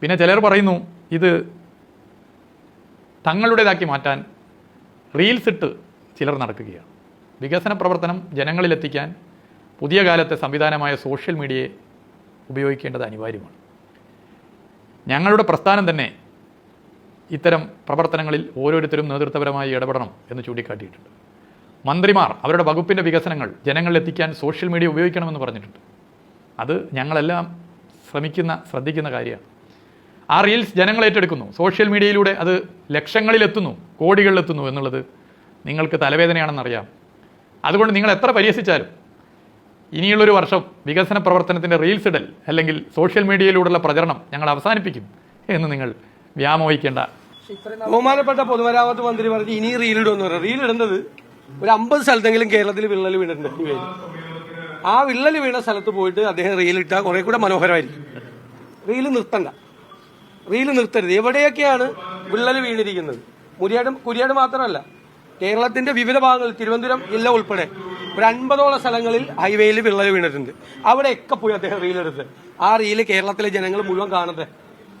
പിന്നെ ചിലർ പറയുന്നു ഇത് തങ്ങളുടേതാക്കി മാറ്റാൻ റീൽസ് ഇട്ട് ചിലർ നടക്കുകയാണ്. വികസന പ്രവർത്തനം ജനങ്ങളിലെത്തിക്കാൻ പുതിയ കാലത്തെ സംവിധാനമായ സോഷ്യൽ മീഡിയയെ ഉപയോഗിക്കേണ്ടത് അനിവാര്യമാണ്. ഞങ്ങളുടെ പ്രസ്ഥാനം തന്നെ ഇത്തരം പ്രവർത്തനങ്ങളിൽ ഓരോരുത്തരും നേതൃത്വപരമായി ഇടപെടണം എന്ന് ചൂണ്ടിക്കാട്ടിയിട്ടുണ്ട്. മന്ത്രിമാർ അവരുടെ വകുപ്പിന്റെ വികസനങ്ങൾ ജനങ്ങളിലെത്തിക്കാൻ സോഷ്യൽ മീഡിയ ഉപയോഗിക്കണമെന്ന് പറഞ്ഞിട്ടുണ്ട്. അത് ഞങ്ങളെല്ലാം ശ്രമിക്കുന്ന ശ്രദ്ധിക്കുന്ന കാര്യമാണ്. ആ റീൽസ് ജനങ്ങൾ ഏറ്റെടുക്കുന്നു. സോഷ്യൽ മീഡിയയിലൂടെ അത് ലക്ഷങ്ങളിലെത്തുന്നു കോടികളിലെത്തുന്നു എന്നുള്ളത് നിങ്ങൾക്ക് തലവേദനയാണെന്നറിയാം. അതുകൊണ്ട് നിങ്ങൾ എത്ര പരിഹസിച്ചാലും ഇനിയുള്ളൊരു വർഷം വികസന പ്രവർത്തനത്തിന്റെ റീൽസ് ഇടൽ അല്ലെങ്കിൽ സോഷ്യൽ മീഡിയയിലൂടെയുള്ള പ്രചരണം ഞങ്ങൾ അവസാനിപ്പിക്കും എന്ന് നിങ്ങൾ വ്യാമോഹിക്കേണ്ട. ബഹുമാനപ്പെട്ട പൊതുമരാമത്ത് മന്ത്രി പറഞ്ഞു ഇനി റീൽ ഇടുമെന്ന് പറയാം റീൽ ഇടുന്നത് ഒരു അമ്പത് സ്ഥലത്തെങ്കിലും കേരളത്തിൽ വിള്ളൽ വീണിട്ടുണ്ട്. ആ വിള്ളൽ വീണ സ്ഥലത്ത് പോയിട്ട് അദ്ദേഹം റീൽ ഇട്ടാൽ കുറെ കൂടെ മനോഹരമായിരിക്കും. റീൽ നിർത്തണ്ട. റീൽ നിർത്തരുത്. എവിടെയൊക്കെയാണ് വിള്ളൽ വീണിരിക്കുന്നത്? മുരിയാട് കുരിയാട് മാത്രമല്ല കേരളത്തിന്റെ വിവിധ ഭാഗങ്ങളിൽ തിരുവനന്തപുരം ജില്ല ഉൾപ്പെടെ ഒരു അൻപതോളം സ്ഥലങ്ങളിൽ ഹൈവേയിൽ വിള്ളൽ വീണിട്ടുണ്ട്. അവിടെയൊക്കെ പോയി അദ്ദേഹം റീലെടുത്ത് ആ റീൽ കേരളത്തിലെ ജനങ്ങൾ മുഴുവൻ കാണട്ടെ